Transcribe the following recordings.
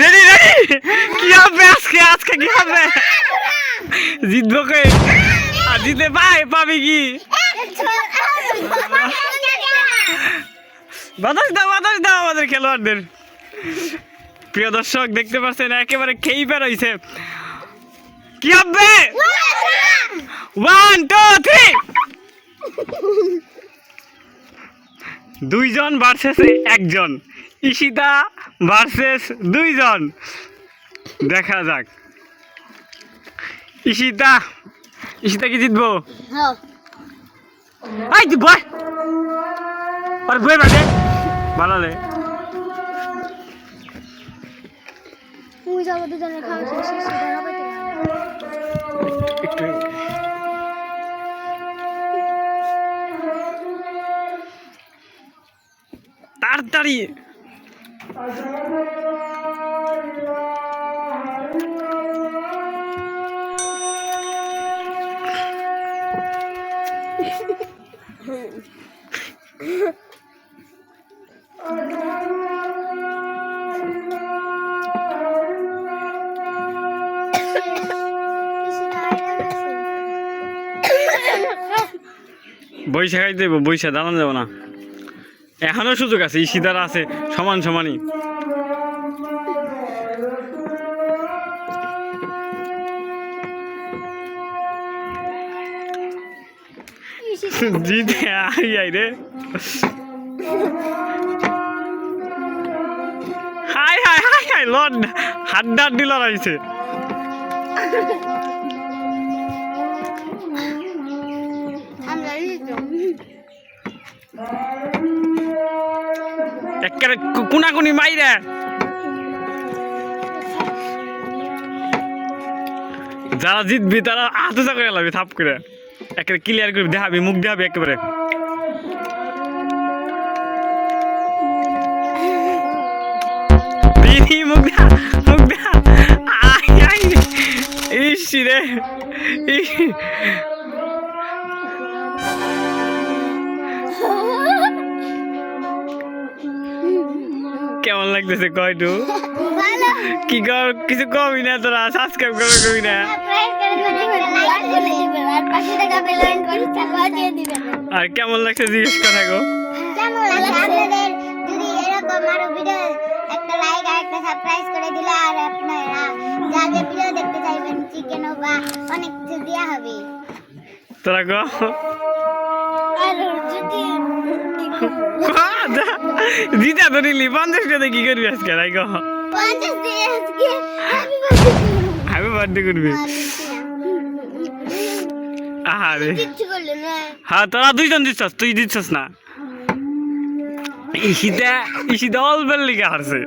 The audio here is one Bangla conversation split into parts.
রেডি রেডি কি হবে আজকে আজকে কি হবে জিতবো কে? আর জিতে পাই, পাবি কি? বাতাস দাও বাতাস দাও আমাদের খেলোয়াড়দের। প্রিয় দর্শক, দেখতে পাচ্ছেন, একেবারে খেই বেরোইছে কি হবে ওয়ান টু থ্রি দুইজন ভার্সেস একজন। ঈশিতা ভার্সেস দুইজন। দেখা যাক। ঈশিতা ঈশিতা কি জিতবো? আই তুই বয়। আর বই ভালো একটু তাড়াতাড়ি। বইসা খাই দেবো বইসা দাঁড়ানো যাব না। এখনও সুযোগ আছে ঈশিতার আছে, সমান সমানই। আই আই রে। হাই হাই হাই হাই লড আমরা কোনাকুনি মাইরে? যারা জিতবি তারা আতুচা করে লাগবে থাপ করে। একেবারে ক্লিয়ার করবি দেখাবি, মুখ দেখাবি একেবারে। মুখ দেখা ইস রে। কেমন লাগতেছে কয়টু ভালো। কি কর কিছু কবি না তোরা সাবস্ক্রাইব করবে কবি না। করে আর করে কেমন লাগছে জিজ্ঞেস কথা গো সাবস্ক্রাইব করে দিলে আর আপনারা যা যা ভিডিও দেখতে চাইবেন চিকেন বা অনেক কিছু দেওয়া হবে তোরা গো আর যদি দিদা তো নিলি পঞ্চাশ টাকা কি করবি আজকে? হ্যাপি বার্থডে আমি বার্থডে করবি। আহারে হ্যাঁ তোরা দুইজন দিচ্ছস তুই দিচ্ছস না। ইসিতা ইসিতা অল্পের লিগে হারছে।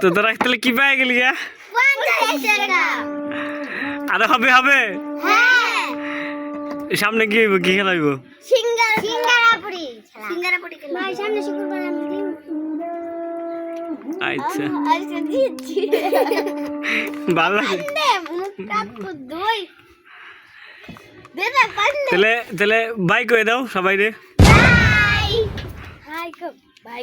তো তোরা তাহলে কি পাই গেলি গা? আরে হবে হবে। হ্যাঁ। সামনে কি হইব কি খেলাইব সিঙ্গারা সিঙ্গারা পুরি সিঙ্গারা ভাই সামনে শুক্রবার আমি দিই। আচ্ছা। আজকে দিচ্ছি। ভালো লাগে। নে মুখ কাপড় দই তাহলে তাহলে বাই দাও সবাই রে বাই হাই বাই